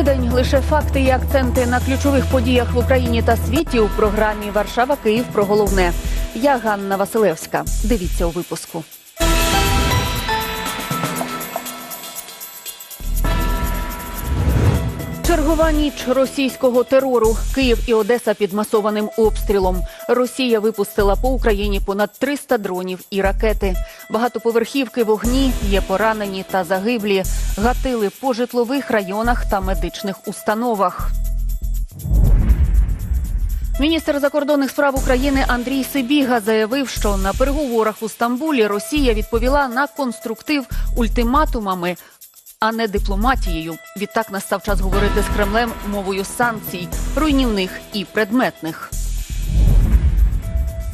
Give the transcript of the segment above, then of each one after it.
Добрий день. Лише факти і акценти на ключових подіях в Україні та світі у програмі Варшава Київ про головне. Я Ганна Василевська. Дивіться у випуску. Чергова ніч російського терору. Київ і Одеса під масованим обстрілом. Росія випустила по Україні понад 300 дронів і ракети. Багатоповерхівки вогні, є поранені та загиблі. Гатили по житлових районах та медичних установах. Міністр закордонних справ України Андрій Сибіга заявив, що на переговорах у Стамбулі Росія відповіла на конструктив ультиматумами, а не дипломатією. Відтак настав час говорити з Кремлем мовою санкцій, руйнівних і предметних.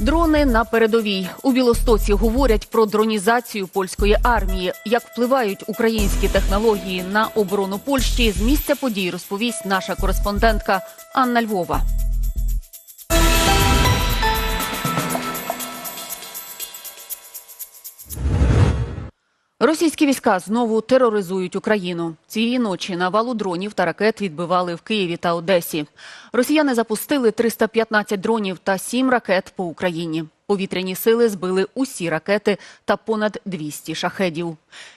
Дрони на передовій у Білостоці говорять про дронізацію польської армії. Як впливають українські технології на оборону Польщі з місця подій розповість наша кореспондентка Анна Львова. Російські війська знову тероризують Україну. Цієї ночі навалу дронів та ракет відбивали в Києві та Одесі. Росіяни запустили 315 дронів та 7 ракет по Україні. Повітряні сили збили усі ракети та понад 200 шахедів.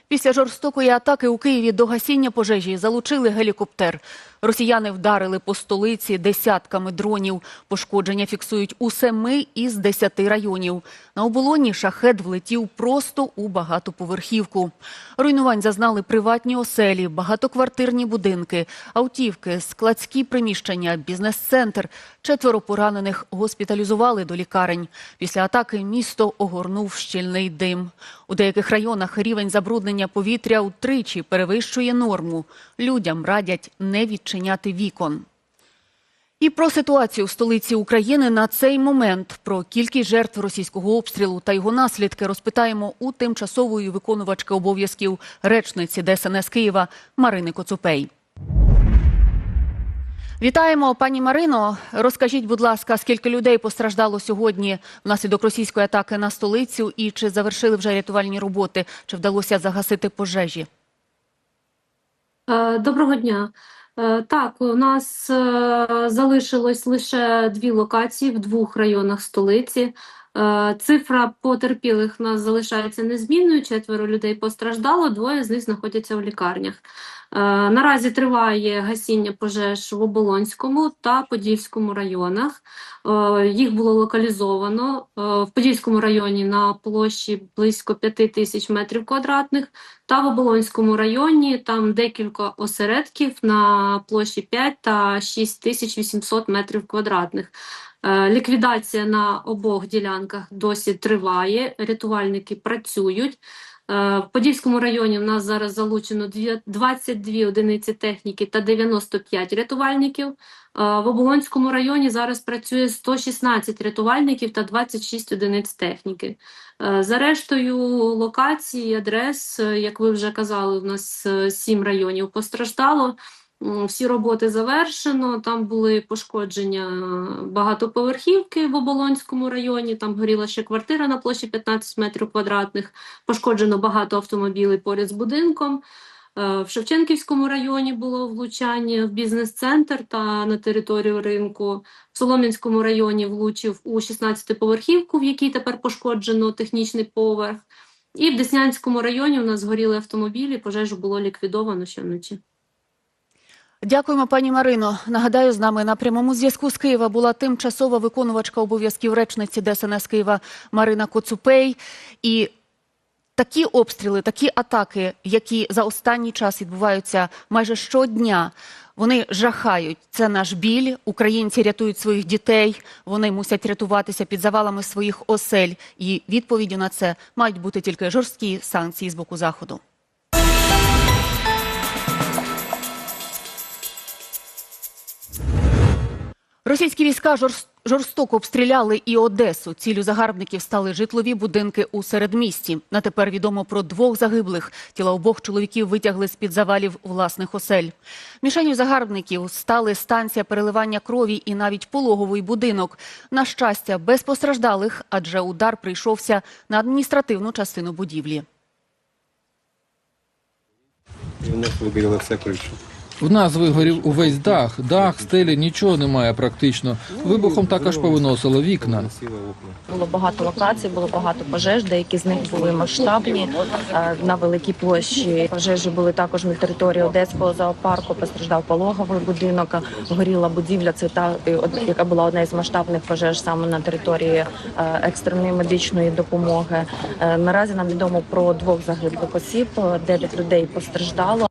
Після жорстокої атаки у Києві до гасіння пожежі залучили гелікоптер. Росіяни вдарили по столиці десятками дронів. Пошкодження фіксують у семи із десяти районів. На оболоні шахет влетів просто у багатоповерхівку. Руйнувань зазнали приватні оселі, багатоквартирні будинки, автівки, складські приміщення, бізнес-центр. Четверо поранених госпіталізували до лікарень. Після атаки місто огорнув щільний дим. У деяких районах рівень забруднення повітря утричі перевищує норму. Людям радять не відчиняти вікон. І про ситуацію в столиці України на цей момент, про кількість жертв російського обстрілу та його наслідки розпитаємо у тимчасової виконувачки обов'язків речниці ДСНС Києва Марини Коцупей. Вітаємо, пані Марино. Розкажіть, будь ласка, скільки людей постраждало сьогодні внаслідок російської атаки на столицю, і чи завершили вже рятувальні роботи, чи вдалося загасити пожежі? Е, Доброго дня. Е, Так, у нас е, залишилось лише дві локації в двох районах столиці. Цифра потерпілих у нас залишається незмінною. Четверо людей постраждало, двоє з них знаходяться в лікарнях. Е, Наразі триває гасіння пожеж в Оболонському та Подільському районах. Е, Їх було локалізовано е, в Подільському районі на площі близько 5 тисяч метрів квадратних. Та в Оболонському районі там декілька осередків на площі 5 та 6800 метрів квадратних. Ліквідація на обох ділянках досі триває, рятувальники працюють. Е, В Подільському районі в нас зараз залучено дві- 22 одиниці техніки та 95 рятувальників. Е, В Оболонському районі зараз працює 116 рятувальників та 26 одиниць техніки. Е, За рештою локацій, адрес, як ви вже казали, у нас е, сім районів постраждало. Всі роботи завершено. Там були пошкодження багатоповерхівки в Оболонському районі. Там горіла ще квартира на площі 15 метрів квадратних. Пошкоджено багато автомобілів поряд з будинком. Е, В Шевченківському районі було влучання в бізнес-центр та на територію ринку. В Солом'янському районі влучив у 16-поверхівку, в якій тепер пошкоджено технічний поверх. І в Деснянському районі у нас згоріли автомобілі, пожежу було ліквідовано ще вночі. Дякуємо, пані Марино. Нагадаю, з нами на прямому зв'язку з Києва була тимчасова виконувачка обов'язків речниці ДСНС Києва Марина Коцупей. І такі обстріли, такі атаки, які за останній час відбуваються майже щодня, вони жахають. Це наш біль. Українці рятують своїх дітей. Вони мусять рятуватися під завалами своїх осель. І відповіддю на це мають бути тільки жорсткі санкції з боку заходу. Російські війська жорс- жорстоко обстріляли і Одесу. Цілю загарбників стали житлові будинки у середмісті. На тепер відомо про двох загиблих. Тіла обох чоловіків витягли з під завалів власних осель. Мішенью загарбників стали станція переливання крові і навіть пологовий будинок. На щастя, без постраждалих, адже удар прийшовся на адміністративну частину будівлі. І вибігли все кришу. В нас вигорів увесь дах, дах, стелі, нічого немає практично. Вибухом також повиносило вікна. Було багато локацій, було багато пожеж. Деякі з них були масштабні е, на великій площі. Пожежі були також на території Одеського зоопарку. Постраждав пологовий будинок. Горіла будівля. Це та е, яка була одна із масштабних пожеж саме на території е, екстреної медичної допомоги. Наразі нам відомо про двох загиблих осіб. Дев'ять людей постраждало.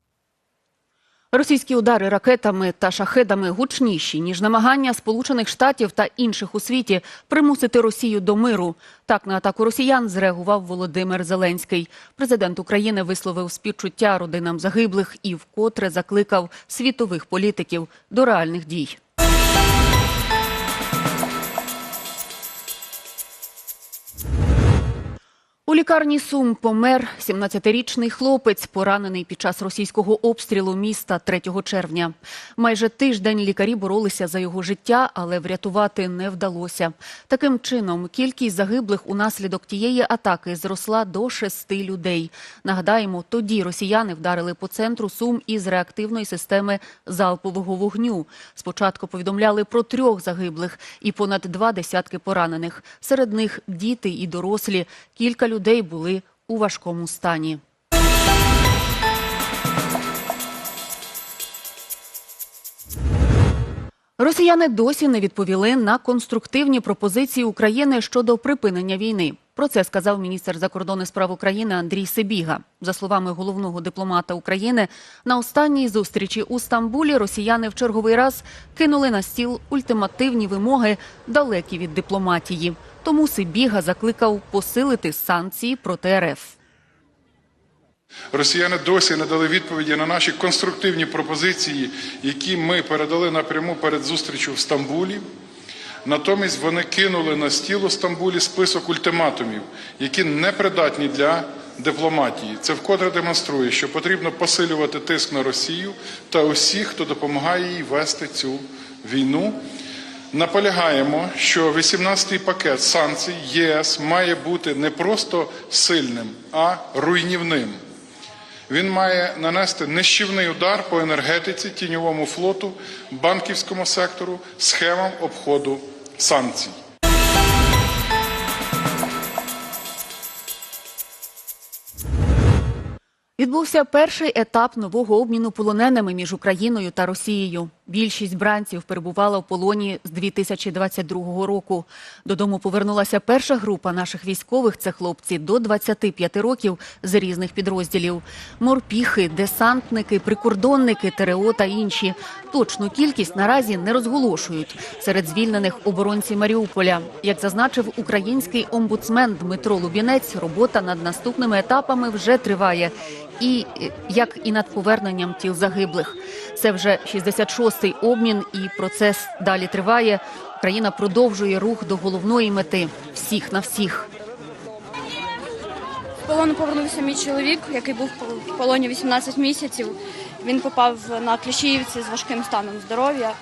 Російські удари ракетами та шахедами гучніші ніж намагання Сполучених Штатів та інших у світі примусити Росію до миру. Так на атаку росіян зреагував Володимир Зеленський. Президент України висловив співчуття родинам загиблих і вкотре закликав світових політиків до реальних дій. Лікарні Сум помер 17-річний хлопець, поранений під час російського обстрілу міста 3 червня. Майже тиждень лікарі боролися за його життя, але врятувати не вдалося. Таким чином, кількість загиблих унаслідок тієї атаки зросла до шести людей. Нагадаємо, тоді росіяни вдарили по центру Сум із реактивної системи залпового вогню. Спочатку повідомляли про трьох загиблих і понад два десятки поранених. Серед них діти і дорослі. Кілька людей були у важкому стані. Росіяни досі не відповіли на конструктивні пропозиції України щодо припинення війни. Про це сказав міністр закордонних справ України Андрій Сибіга. За словами головного дипломата України, на останній зустрічі у Стамбулі росіяни в черговий раз кинули на стіл ультимативні вимоги, далекі від дипломатії. Тому Сибіга закликав посилити санкції проти РФ. Росіяни досі не дали відповіді на наші конструктивні пропозиції, які ми передали напряму перед зустрічю в Стамбулі. Натомість вони кинули на стіл у Стамбулі список ультиматумів, які не придатні для дипломатії. Це вкотре демонструє, що потрібно посилювати тиск на Росію та усіх, хто допомагає їй вести цю війну. Наполягаємо, що 18-й пакет санкцій ЄС має бути не просто сильним, а руйнівним. Він має нанести нищівний удар по енергетиці, тіньовому флоту, банківському сектору, схемам обходу санкцій. Відбувся перший етап нового обміну полоненими між Україною та Росією. Більшість бранців перебувала в полоні з 2022 року. Додому повернулася перша група наших військових. Це хлопці до 25 років з різних підрозділів: морпіхи, десантники, прикордонники, ТРО та інші. Точну кількість наразі не розголошують. Серед звільнених оборонці Маріуполя, як зазначив український омбудсмен Дмитро Лубінець, робота над наступними етапами вже триває. І як і над поверненням тіл загиблих, це вже 66-й обмін, і процес далі триває. Україна продовжує рух до головної мети всіх на всіх. В полону повернувся мій чоловік, який був в полоні 18 місяців. Він попав на Кліщіївці з важким станом здоров'я.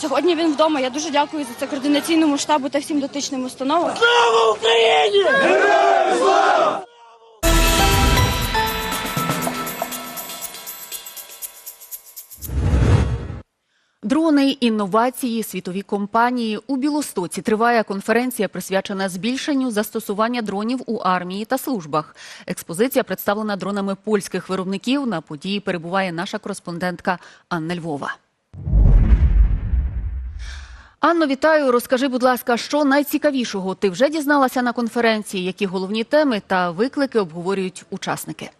Сьогодні він вдома. Я дуже дякую за це координаційному штабу та всім дотичним установам. Дрони, інновації, світові компанії у Білостоці триває конференція, присвячена збільшенню застосування дронів у армії та службах. Експозиція представлена дронами польських виробників. На події перебуває наша кореспондентка Анна Львова. Анно, вітаю. Розкажи, будь ласка, що найцікавішого ти вже дізналася на конференції, які головні теми та виклики обговорюють учасники.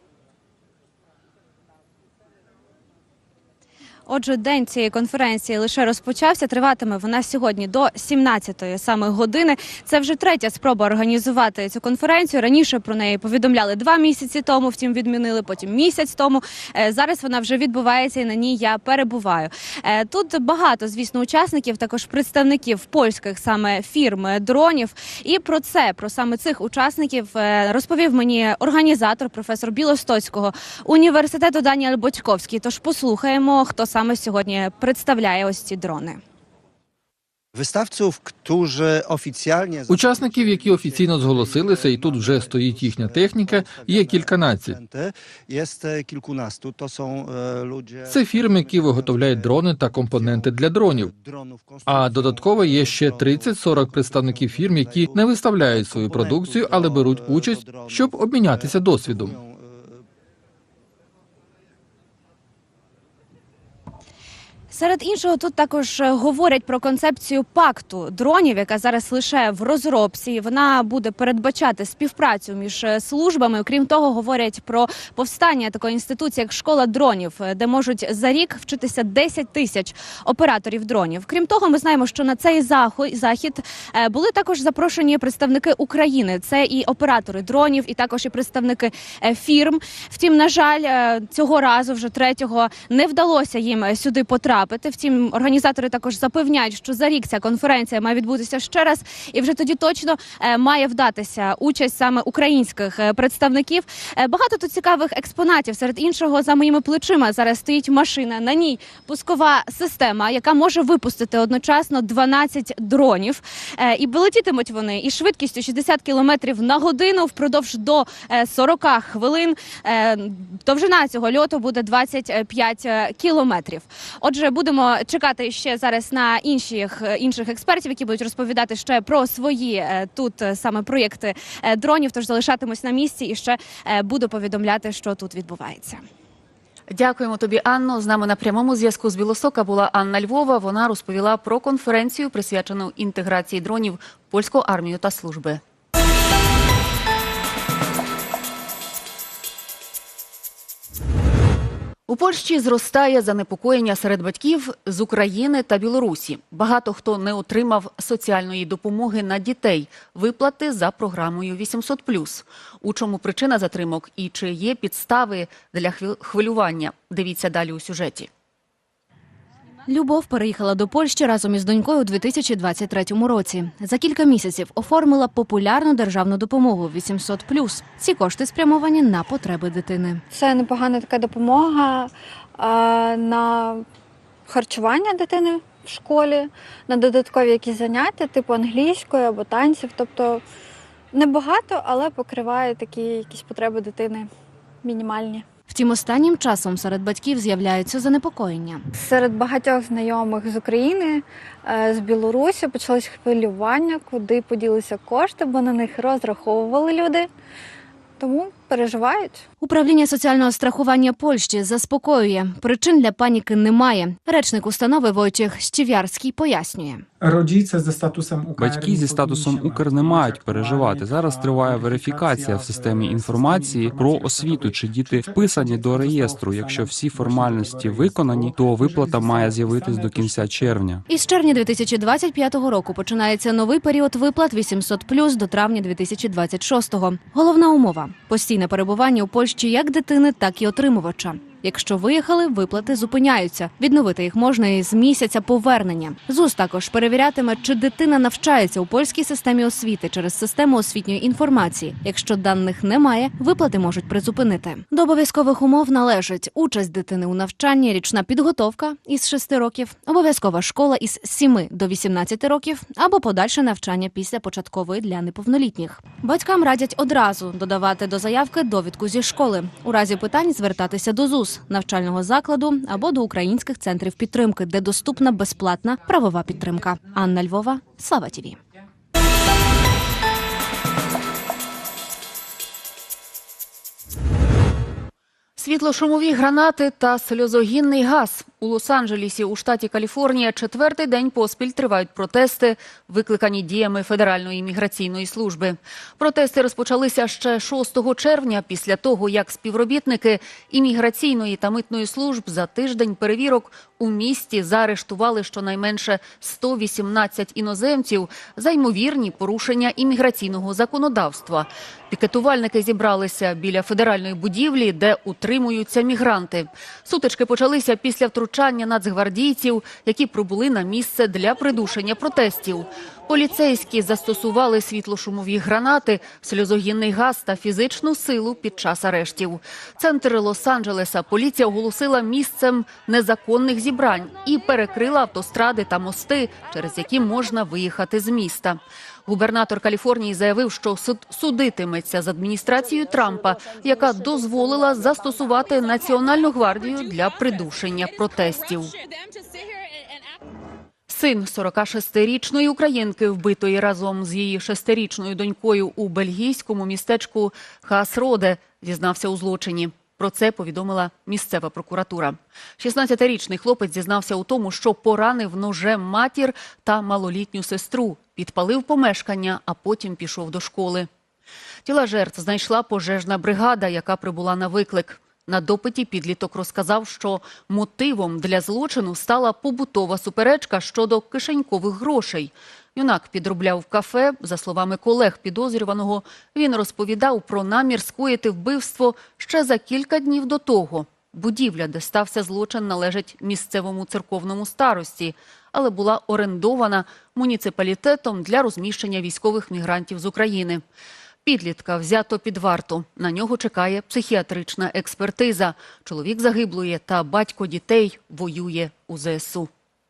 Отже, день цієї конференції лише розпочався. Триватиме вона сьогодні до 17-ї саме години. Це вже третя спроба організувати цю конференцію. Раніше про неї повідомляли два місяці тому, втім відмінили потім місяць тому. Е, Зараз вона вже відбувається і на ній я перебуваю. Е, Тут багато, звісно, учасників, також представників польських саме фірм дронів. І про це, про саме цих учасників, е, розповів мені організатор, професор Білостоцького університету Даніель Бодьковський. Тож послухаємо, хто саме сьогодні представляє ось ці дрони. Wystawców, którzy oficjalnie... Учасників, які офіційно зголосилися, і тут вже стоїть їхня техніка, є кільканадцять. E. Це фірми, які виготовляють дрони та компоненти для дронів. А додатково є ще 30-40 представників фірм, які не виставляють свою продукцію, але беруть участь, щоб обмінятися досвідом. Серед іншого, тут також е, говорять про концепцію пакту дронів, яка зараз лише в розробці. Вона буде передбачати співпрацю між е, службами. Окрім того, говорять про повстання такої інституції, як школа дронів, е, де можуть за рік вчитися 10 тисяч операторів дронів. Крім того, ми знаємо, що на цей захід були також запрошені представники України. Це і оператори дронів, і також і представники фірм. Втім, на жаль, цього разу вже третього не вдалося їм сюди потрапити. Втім, організатори також запевняють, що за рік ця конференція має відбутися ще раз, і вже тоді точно е, має вдатися участь саме українських е, представників. Е, Багато тут цікавих експонатів. Серед іншого, за моїми плечима зараз стоїть машина. На ній пускова система, яка може випустити одночасно 12 дронів. І летітимуть вони із швидкістю 60 км на годину впродовж до е, 40 хвилин. Довжина цього льоту буде 25 кілометрів. Отже, будемо чекати ще зараз на інших інших експертів, які будуть розповідати ще про свої е, тут е, саме проєкти е, дронів. Тож залишатимусь на місці і ще е, буду повідомляти, що тут відбувається. Дякуємо тобі, Анно. З нами на прямому зв'язку з Білостока була Анна Львова. Вона розповіла про конференцію, присвячену інтеграції дронів в польську армію та служби. У Польщі зростає занепокоєння серед батьків з України та Білорусі. Багато хто не отримав соціальної допомоги на дітей, виплати за програмою 800+. У чому причина затримок і чи є підстави для хвил- хвилювання? Дивіться далі у сюжеті. Любов переїхала до Польщі разом із донькою у 2023 році. За кілька місяців оформила популярну державну допомогу 800+. Ці кошти спрямовані на потреби дитини. Це непогана така допомога на харчування дитини в школі, на додаткові якісь заняття, типу англійської або танців. Тобто небагато, але покриває такі якісь потреби дитини мінімальні. Втім, останнім часом серед батьків з'являються занепокоєння. Серед багатьох знайомих з України, е, з Білорусі почалось хвилювання, куди поділися кошти, бо на них розраховували люди. Тому переживають. Управління соціального страхування Польщі заспокоює, причин для паніки немає. Речник установи Войciech Щів'ярський пояснює. Rodzice ze statusem UKR Батьки зі статусом Укр не мають переживати. Зараз триває верифікація в системі інформації про освіту, чи діти вписані до реєстру. Якщо всі формальності виконані, то виплата має з'явитись до кінця червня. Із червня 2025 року починається новий період виплат 800+, до травня 2026. Головна умова – постійне перебування у Польщі як дитини, так і отримувача. Якщо виїхали, виплати зупиняються. Відновити їх можна із місяця повернення. ЗУС також перевірятиме, чи дитина навчається у польській системі освіти через систему освітньої інформації. Якщо даних немає, виплати можуть призупинити. До обов'язкових умов належить участь дитини у навчанні, річна підготовка із 6 років, обов'язкова школа із 7 до 18 років або подальше навчання після початкової для неповнолітніх. Батькам радять одразу додавати до заявки довідку зі школи. У разі питань звертатися до ЗУС навчального закладу або до українських центрів підтримки, де доступна безплатна правова підтримка. Анна Львова, Слава Тіві. Світлошумові гранати та сльозогінний газ. У Лос-Анджелесі у штаті Каліфорнія четвертий день поспіль тривають протести, викликані діями Федеральної міграційної служби. Протести розпочалися ще 6 червня, після того, як співробітники імміграційної та митної служб за тиждень перевірок у місті заарештували щонайменше 118 іноземців за ймовірні порушення імміграційного законодавства. Пікетувальники зібралися біля федеральної будівлі, де утримуються мігранти. Сутички почалися після втручання втручання нацгвардійців, які прибули на місце для придушення протестів. Поліцейські застосували світлошумові гранати, сльозогінний газ та фізичну силу під час арештів. Центр Лос-Анджелеса поліція оголосила місцем незаконних зібрань і перекрила автостради та мости, через які можна виїхати з міста. Губернатор Каліфорнії заявив, що суд судитиметься з адміністрацією Трампа, яка дозволила застосувати національну гвардію для придушення протестів. Син 46-річної українки, вбитої разом з її шестирічною донькою у бельгійському містечку Хасроде, зізнався у злочині. Про це повідомила місцева прокуратура. 16-річний хлопець зізнався у тому, що поранив ножем матір та малолітню сестру, підпалив помешкання, а потім пішов до школи. Тіла жертв знайшла пожежна бригада, яка прибула на виклик. На допиті підліток розказав, що мотивом для злочину стала побутова суперечка щодо кишенькових грошей. Юнак підробляв кафе. За словами колег підозрюваного, він розповідав про намір скоїти вбивство ще за кілька днів до того. Будівля, де стався злочин, належить місцевому церковному старості, але була орендована муніципалітетом для розміщення військових мігрантів з України. Підлітка взято під варту. На нього чекає психіатрична експертиза. Чоловік загиблої та батько дітей воює у ЗСУ.